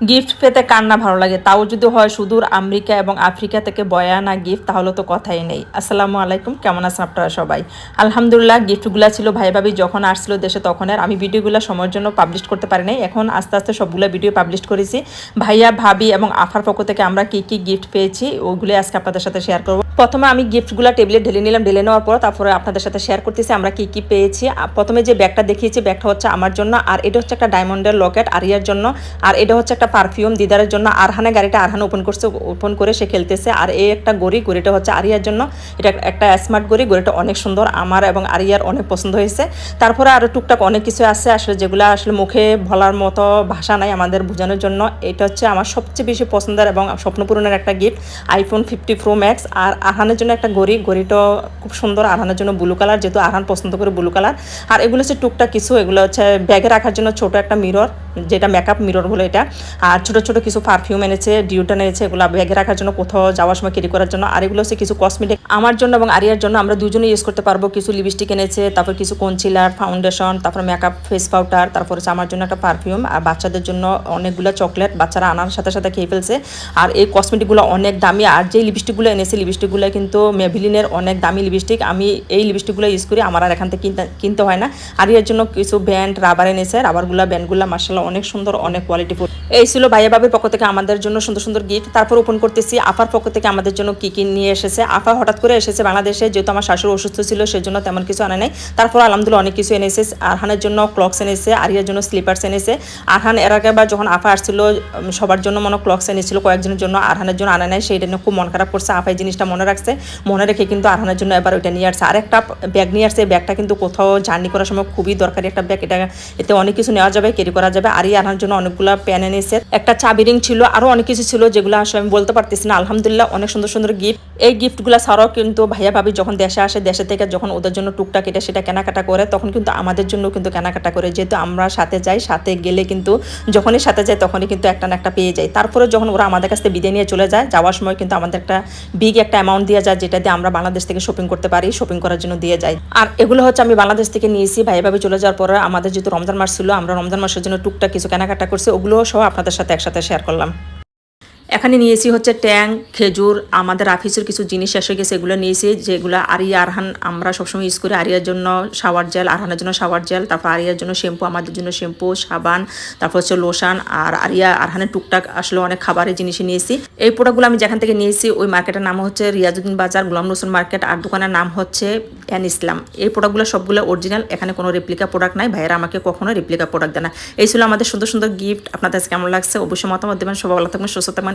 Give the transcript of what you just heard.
Gift পেতে কার না ভালো লাগে? তাও যদি হয় সুদূর আমেরিকা এবং আফ্রিকা থেকে বয়ানা গিফট তাহলে তো কথাই নেই। আসসালামু আলাইকুম, কেমন আছেন আপনারা সবাই? আলহামদুলিল্লাহ গিফটগুলো ছিল, ভাই ভাবি যখন আসছিল দেশে তখন আর। আমি ভিডিওগুলো সময়ের জন্য পাবলিশ করতে পারি নাই। এখন আস্তে আস্তে সবগুলো ভিডিও পাবলিশ করেছি। ভাইয়া, ভাবি এবং আফার পক্ষ থেকে আমরা কি কি গিফট পেয়েছি ওগুলো আজকে আপনাদের সাথে শেয়ার করব। প্রথমে আমি গিফটগুলো টেবিলে ঢেলে নিলাম, ঢেলে নেওয়ার পর তারপরে আপনাদের সাথে শেয়ার করতেছি, আমরা কি কি পেয়েছি। প্রথমে যে ব্যাগটা দেখিয়েছি ব্যাগটা হচ্ছে আমার জন্য, আর এটা হচ্ছে একটা ডায়মন্ডের লকেট আরিয়ার জন্য, আর এটা হচ্ছে একটা পারফিউম দিদারের জন্য। আরহানে গাড়িটা আরহানে ওপেন করছে ওপেন করে সে খেলতেছে, আর এই একটা গড়ি, গড়িটা হচ্ছে আরিয়ার জন্য। এটা একটা স্মার্ট গড়ি, গড়িটা অনেক সুন্দর, আমার এবং আরিয়ার অনেক পছন্দ হয়েছে। তারপরে আরও টুকটাক অনেক কিছু আছে, আসলে যেগুলো আসলে মুখে বলার মতো ভাষা নাই আমাদের বোঝানোর জন্য। এটা হচ্ছে আমার সবচেয়ে বেশি পছন্দের এবং স্বপ্নপূরণের একটা gift iPhone fifty pro max আর আরহানের জন্য একটা গড়ি, গড়িটা খুব সুন্দর, আরহানের জন্য ব্লু কালার যেহেতু আরহান পছন্দ করে ব্লু কালার আর এগুলো হচ্ছে টুকটা কিছু, এগুলো হচ্ছে ব্যাগে রাখার জন্য ছোট একটা মিরর যেটা মেকআপ মিরর বলে এটা। আর ছোট ছোট কিছু পারফিউম এনেছে ডিউটান এনেছে, এগুলো ব্যাগে রাখার জন্য কোথাও যাওয়ার সময় ক্যারি করার জন্য। আর এগুলো হচ্ছে কিছু কসমেটিক আমার জন্য এবং আরিয়ার জন্য আমরা দুজনে ইউজ করতে পারব। কিছু লিপস্টিক এনেছে, তারপর কিছু কনসিলার ফাউন্ডেশন তারপর মেকআপ ফেস পাউডার তারপর হচ্ছে আমার জন্য একটা পারফিউম আর বাচ্চাদের জন্য অনেকগুলো চকলেট বাচ্চারা আনার সাথে সাথে খেয়ে ফেলছে। আর এই কসমেটিকগুলো অনেক দামি। আর যে লিপস্টিকগুলো এনেছে লিপস্টিকগুলো কিন্তু মেভিলিনের অনেক দামি লিপস্টিক আমি এই লিপস্টিকগুলো ইউজ করি, আমার আর এখান থেকে কিনতে হয় না। আরিয়ার জন্য কিছু ব্যান্ড রাবার এনেছে। রাবারগুলো ব্যান্ডগুলো মার্শাল্লাহ অনেক সুন্দর, অনেক কোয়ালিটিফুল এই ছিল ভাইয়া বাবির পক্ষ থেকে আমাদের জন্য সুন্দর সুন্দর গিফট তারপর ওপেন করতেছি আফার পক্ষ থেকে আমাদের জন্য কি কি নিয়ে এসেছে। আফা হঠাৎ করে এসেছে বাংলাদেশে, যেহেতু আমার শাশুড় অসুস্থ ছিল, সেজন্য তেমন কিছু আনে নাই। তারপর আলহামদুলিল্লাহ অনেক কিছু এনেছে। আরহানের জন্য ক্লকস এনেছে, আরিয়ার জন্য স্লিপার্স এনেছে। আরহান এর আগে বা যখন আফা আসছিল সবার জন্য মনে ক্লকস এনেছিল, কয়েকজনের জন্য আরহানের জন্য আনে নাই। সেইটা নিয়ে খুব মন খারাপ করছে। আফা এই জিনিসটা মনে রাখছে। মনে রেখে কিন্তু আরহানের জন্য এবার ওইটা নিয়ে আসছে। আর একটা ব্যাগ নিয়ে আসছে। ব্যাগটা কিন্তু কোথাও জার্নি করার সময় খুবই দরকারি একটা ব্যাগ এটা এতে অনেক কিছু নেওয়া যাবে ক্যারি করা যাবে। এই আনার জন্য অনেকগুলো প্যান এনেছে একটা চাবি রিং ছিল আরও অনেক কিছু ছিল যেগুলো আসলে আমি বলতে পারতেছি না। আলহামদুলিল্লাহ অনেক সুন্দর সুন্দর গিফট এই গিফটগুলো ছাড়াও কিন্তু ভাইয়া ভাবি যখন দেশে আসে, দেশে থেকে যখন ওদের জন্য টুকটাক এটা সেটা কেনাকাটা করে, তখন কিন্তু আমাদের জন্য কিন্তু কেনাকাটা করে। যেহেতু আমরা সাথে যাই, সাথে গেলে কিন্তু যখনই সাথে যাই তখনই কিন্তু একটা না একটা পেয়ে যাই। তারপরে যখন ওরা আমাদের কাছ থেকে বিদায় নিয়ে চলে যায়, যাওয়ার সময় কিন্তু আমাদের একটা বিগ একটা অ্যামাউন্ট দিয়ে যায়, যেটা দিয়ে আমরা বাংলাদেশ থেকে শপিং করতে পারি শপিং করার জন্য দিয়ে যায় আর এগুলো হচ্ছে আমি বাংলাদেশ থেকে নিয়েছি। ভাই ভাবি চলে যাওয়ার পরে আমাদের যেহেতু রমজান মাস ছিল, আমরা রমজান মাসের জন্য টুকটাক কিছু কেনাকাটা করছে ওগুলো সহ আপনাদের সাথে একসাথে শেয়ার করলাম। এখানে নিয়েছি হচ্ছে ট্যাং, খেজুর, আমাদের আফিসের কিছু জিনিস এসে গেছে, এগুলো নিয়েছি যেগুলো আরিয়া আরহান, আমরা সবসময় ইউজ করি আরিয়ার জন্য শাওয়ার জেল আরহানের জন্য শাওয়ার জেল তারপর আরিয়ার জন্য শ্যাম্পু আমাদের জন্য শ্যাম্পু সাবান, তারপর হচ্ছে লোশন আর আরিয়া আরহানের টুকটাক আসলে অনেক খাবারের জিনিসই নিয়েছি এই প্রোডাক্টগুলো আমি যেখান থেকে নিয়েছি ওই মার্কেটের নাম হচ্ছে রিয়াজুদ্দিন বাজার, গোলাম রসুন মার্কেট আর দোকানের নাম হচ্ছে অ্যান ইসলাম। এই প্রোডাক্টগুলো সবগুলো অরিজিনাল এখানে কোনো রেপ্লিকা প্রোডাক্ট নাই, ভাইয়েরা আমাকে কখনো রেপ্লিকা প্রোডাক্ট দেয় না। এই ছিল আমাদের সুন্দর সুন্দর গিফট আপনাদের কেমন লাগছে? অবশ্যই মতামত দেবেন। সবাই ভালো থাকবেন, সুস্থ থাকবেন।